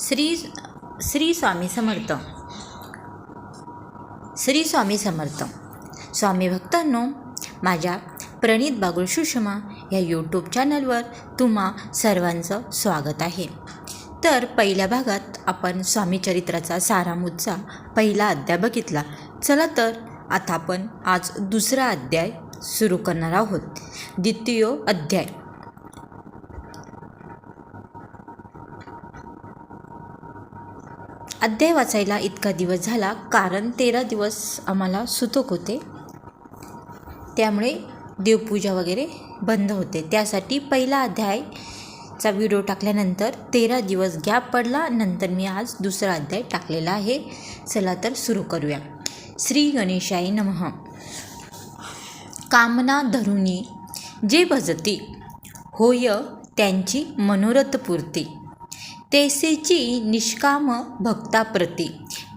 श्री श्री स्वामी समर्थ. श्री स्वामी समर्थ. स्वामी भक्तांनो माझ्या प्रणित बागुल सुषमा या यूट्यूब चॅनलवर तुम्हा सर्वांचं स्वागत आहे. तर पहिल्या भागात आपण स्वामी चरित्राचा सारामूचा पहिला अध्याय बघितला. चला तर आता आपण आज दुसरा अध्याय सुरू करणार आहोत. द्वितीय अध्याय. अध्याय वाचायला इतका दिवस झाला कारण तेरा दिवस आम्हाला सुतक होते. त्यामुळे देवपूजा वगैरे बंद होते. त्यासाठी पहिला अध्यायचा व्हिडिओ टाकल्यानंतर तेरा दिवस गॅप पडला. नंतर मी आज दुसरा अध्याय टाकलेला आहे. चला तर सुरू करूया. श्री गणेशाय नमः. कामना धरुणी जे भजती होय त्यांची मनोरथपूर्ती तेसेची निष्काम भक्ताप्रती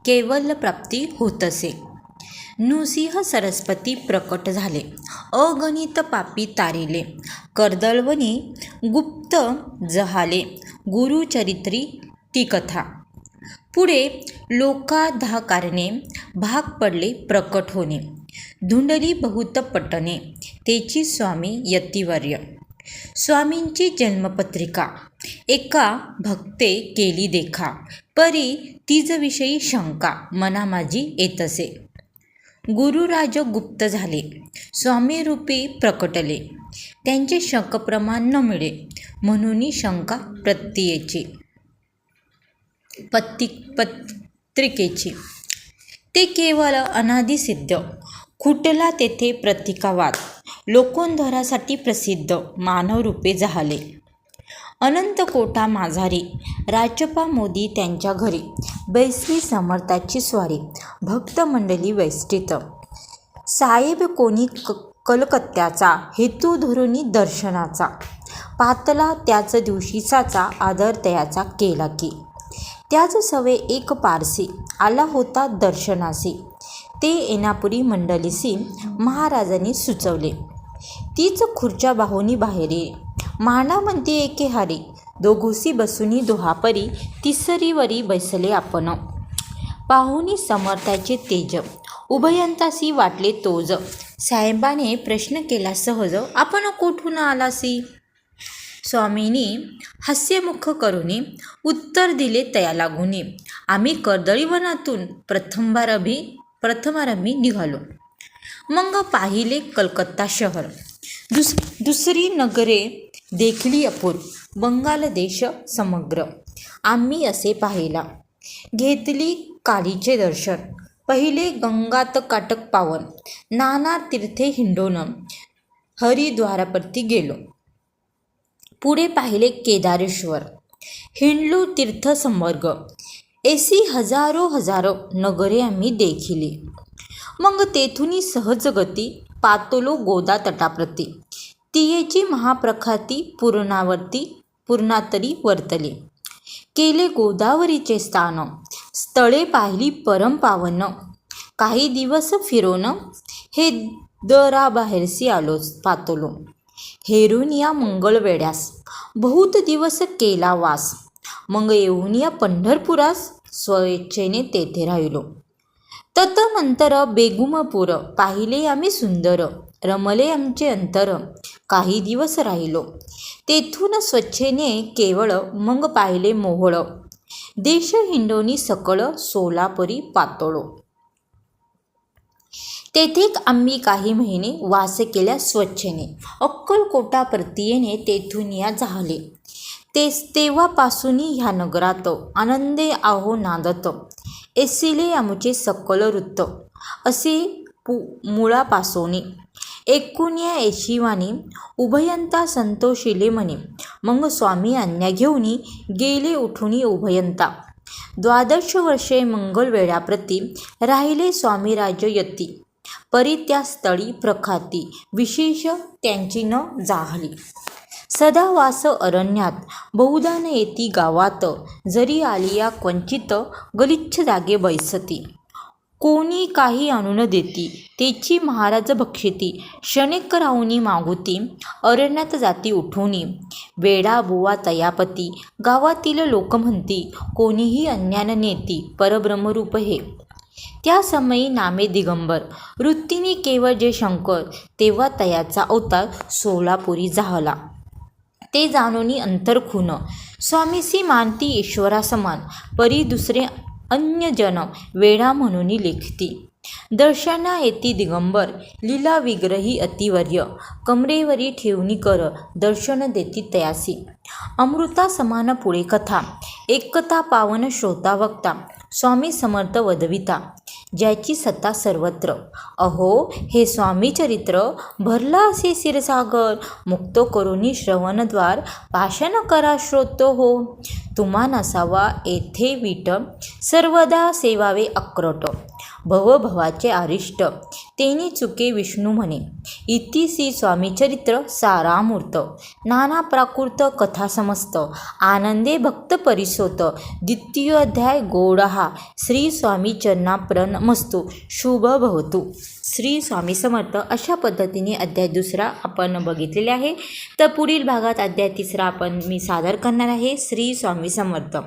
केवल प्राप्ती होतसे. नृसिंह सरस्वती प्रकट झाले. अगणित पापी तारिले. कर्दळवनी गुप्त जहाले. गुरुचरित्री ती कथा. पुढे लोकाधाकारणे. भाग पडले प्रकट होणे. धुंडली बहुत पटणे. तेची स्वामी यतिवर्य. स्वामींची जन्मपत्रिका. एका भक्ते केली देखा. परी तिजविषयी शंका. मना माझी येतसे. गुरुराज गुप्त झाले. स्वामीरूपी प्रकटले. त्यांचे शंकप्रमाण न मिळे. म्हणून शंका प्रत्येची. पत्ती पत्रिकेची. ते केवळ अनादिसिद्ध. खुटला तेथे प्रतिकावाद? लोकोंधरासाठी प्रसिद्ध मानवरूपे झाले. अनंतकोटा माझारी राजपा मोदी त्यांच्या घरी बैसली समर्थाची स्वारी भक्त मंडळी वैष्टित. साहेब कोणी क कलकत्त्याचा हेतू धरुनी दर्शनाचा. पातला त्याच दिवशीचाचा आदर तयाचा केला की. त्याच सवे एक पारसी आला होता दर्शनासी. ते एनापुरी मंडलीसी महाराजांनी सुचवले. तीच खुर्च्या बाहुनी बाहेरी. माना म्हणते एके हारी. दोघोसी बसुनी दोहापरी. तिसरीवरी बैसले आपण. पाहुनी समर्थाचे तेज. उभयंतासी वाटले तोज. साहेबाने प्रश्न केला सहज आपण कुठून आलासी स्वामींनी हास्यमुख करुनी उत्तर दिले तया लागुनी आम्ही कर्दळीवनातून प्रथमबार अभि प्रथमारंभी निघालो. मग पाहिले कलकत्ता शहर. दुस दुसरी नगरे देखली अपूर बंगाल देश समग्र. आम्ही असे पाहिला. घेतली कालीचे दर्शन पहिले गंगात काटक पावन नाना तीर्थे हिंडोन हरिद्वारापरती गेलो. पुढे पाहिले केदारेश्वर हिंडलो तीर्थसंवर्ग संवर्ग एसी हजारो हजारो नगरे आम्ही देखिली. मग तेथुनी सहज गती पातलो गोदा तटाप्रती. तियेची महाप्रखाती पूर्णावर्ती पूर्णातरी वर्तले. केले गोदावरीचे स्थान स्थळे पाहिली परमपावन काही दिवस फिरोन हे दराबाहेरसी आलोच पातलो. हेरून या मंगळवेड्यास बहुत दिवस केला वास. मग येऊन या पंढरपुरास स्वेच्छेने तेथे राहिलो. तदनंतर बेगुमपूर पाहिले आम्ही सुंदर रमले आमचे अंतर काही दिवस राहिलो. तेथून स्वच्छेने केवळ मग पाहिले मोहळ देश हिंडोनी सकळ सोलापुरी पातळो. तेथे आम्ही काही महिने वास केल्या स्वच्छेने. अक्कलकोटा प्रतीयेने तेथून या झाले तेच तेव्हापासून ह्या नगरात आनंदे आहो नादत. एसिले आमचे सकल वृत्त. असे पु मुळापासोनी. एकूण या येशिवानी उभयंता संतोषिले म्हणे मग स्वामी आज्ञा घेऊनी गेले उठुनी उभयंता. द्वादश वर्षे मंगळवेळाप्रती राहिले स्वामी यती. परी त्या स्थळी प्रखाती विशेष त्यांची न जाहली. सदा वास अरण्यात बहुधा न येती गावात. जरी आली या क्वचित गलिच्छ जागे बैसती. कोणी काही आणून देती. तेची महाराज भक्षिती क्षणिक राहुनी मागुती. अरण्यात जाती उठोनी. वेडा बुवा तयापती. गावातील लोक म्हणती कोणीही अन्यान नेती. परब्रह्मरूप हे. त्या समयी नामे दिगंबर. वृत्तीने केवळ जे शंकर तेव्हा तयाचा अवतार सोलापुरी झाला. ते जाणूनी अंतरखून स्वामीसी मानती ईश्वरा समान परी दुसरे अन्य जन वेडा म्हणून लेखती. दर्शना येती दिगंबर लीला विग्रही अतिवर्य. कमरेवरी ठेवणी कर दर्शन देती तयासी. अमृता समान पुढे कथा. एकता पावन श्रोता वक्ता. स्वामी समर्थ वदविता. ज्याची सत्ता सर्वत्र. अहो हे स्वामी चरित्र भरला असे सिरसागर मुक्त करुणी श्रवणद्वार भाषण करा श्रोतो हो तुम्हा नसावा येथे वीट. सर्वदा सेवावे अक्रट. भवभवाचे आरिष्ट. तेनी चुके विष्णू म्हणे. इति इतिसी स्वामीचरित्र सारामूर्त. नाना प्राकृत कथा समस्त. आनंदे भक्त परिसोत. द्वितीय अध्याय गोडहा श्री स्वामी चरणाप्रण मस्तू. शुभ भवतु. श्री स्वामी समर्थ. अशा पद्धतीने अध्याय दुसरा आपण बघितलेले आहे. तर पुढील भागात अध्याय तिसरा आपण मी सादर करणार आहे. श्री स्वामी समर्थ.